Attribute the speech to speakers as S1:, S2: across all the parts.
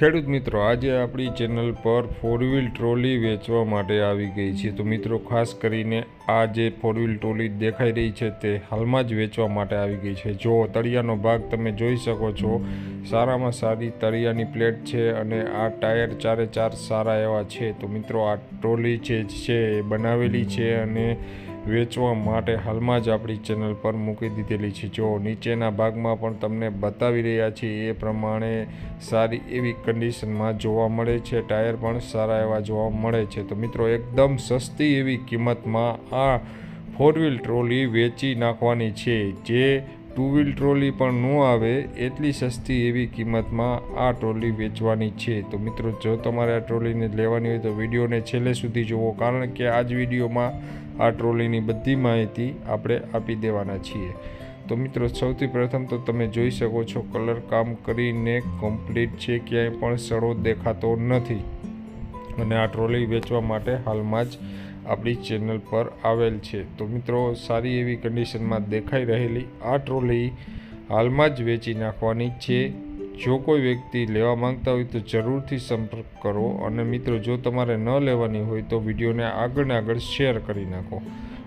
S1: ખેડૂત મિત્રો, આજે આપણી ચેનલ પર ફોર વ્હીલ ટ્રોલી વેચવા માટે આવી ગઈ છે. તો મિત્રો, ખાસ કરીને આ જે ફોર વ્હીલ ટ્રોલી દેખાઈ રહી છે તે હાલમાં જ વેચવા માટે આવી ગઈ છે. જો તળિયાનો ભાગ તમે જોઈ શકો છો, સારામાં સારી તળિયાની પ્લેટ છે અને આ ટાયર ચારે ચાર સારા એવા છે. તો મિત્રો, આ ટ્રોલી છે છે, એ બનાવેલી છે અને વેચવા માટે હાલમાં જ આપણી ચેનલ પર મૂકી દીધેલી છે. જો નીચેના ભાગમાં પણ તમને બતાવી રહ્યા છીએ, એ પ્રમાણે સારી એવી કન્ડિશનમાં જોવા મળે છે. ટાયર પણ સારા એવા જોવા મળે છે. તો મિત્રો, એકદમ સસ્તી એવી કિંમતમાં આ ફોર વ્હીલ ટ્રોલી વેચી નાખવાની છે. જે ટુ વ્હીલ ટ્રોલી પણ ન આવે, એટલી સસ્તી એવી કિંમતમાં આ ટ્રોલી વેચવાની છે. તો મિત્રો, જો તમારે આ ટ્રોલીને લેવાની હોય તો વિડીયોને છેલ્લે સુધી જુઓ. કારણ કે આ જ વિડીયોમાં આ ટ્રોલીની બધી માહિતી આપણે આપી દેવાના છીએ. તો મિત્રો, સૌથી પ્રથમ તો તમે જોઈ શકો છો, કલર કામ કરીને કમ્પ્લીટ છે, ક્યાંય પણ સડો દેખાતો નથી. અને આ ટ્રોલી વેચવા માટે હાલમાં જ આપણી ચેનલ પર આવેલ છે. તો મિત્રો, સારી એવી કન્ડિશનમાં દેખાઈ રહેલી આ ટ્રોલી હાલમાં જ વેચી નાખવાની છે. જો કોઈ વ્યક્તિ લેવા માંગતા હોય તો જરૂરથી સંપર્ક કરો અને મિત્રો, જો તમારે ન લેવાની હોય તો વિડીયોને આગળ ને આગળ શેર કરી નાખો.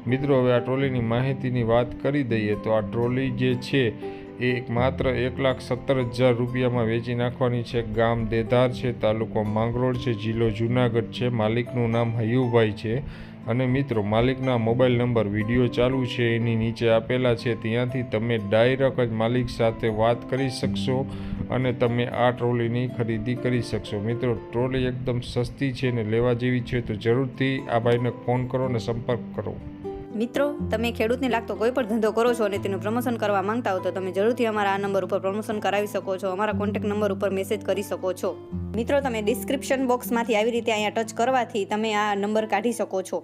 S1: મિત્રો, હવે આ ટ્રોલીની માહિતીની વાત કરી દઈએ તો આ ટ્રોલી જે છે એ માત્ર એક લાખ સત્તર હજાર રૂપિયામાં વેચી નાખવાની છે. ગામ દેધાર છે, તાલુકો માંગરોળ છે, જિલ્લો જુનાગઢ છે. માલિકનું નામ હયુભાઈ છે. અને મિત્રો, માલિકના મોબાઈલ નંબર વીડિયો ચાલુ છે, એની નીચે આપેલા છે, ત્યાંથી તમે ડાયરેક્ટ જ માલિક સાથે વાત કરી શકશો અને તમે આ ટ્રોલીની ખરીદી કરી શકશો. મિત્રો, ટ્રોલી એકદમ સસ્તી છે ને લેવા જેવી છે, તો જરૂરથી આ ભાઈને ફોન કરો અને સંપર્ક કરો.
S2: મિત્રો, તમે ખેડૂતને લાગતો કોઈ પણ ધંધો કરો છો અને તેનું પ્રમોશન કરવા માંગતા હો, તો તમે જરૂરથી અમારા આ નંબર ઉપર પ્રમોશન કરાવી શકો છો, અમારા કોન્ટેક્ટ નંબર ઉપર મેસેજ કરી શકો છો. મિત્રો, તમે ડિસ્ક્રિપ્શન બોક્સમાંથી આવી રીતે અહીંયા ટચ કરવાથી તમે આ નંબર કાઢી શકો છો.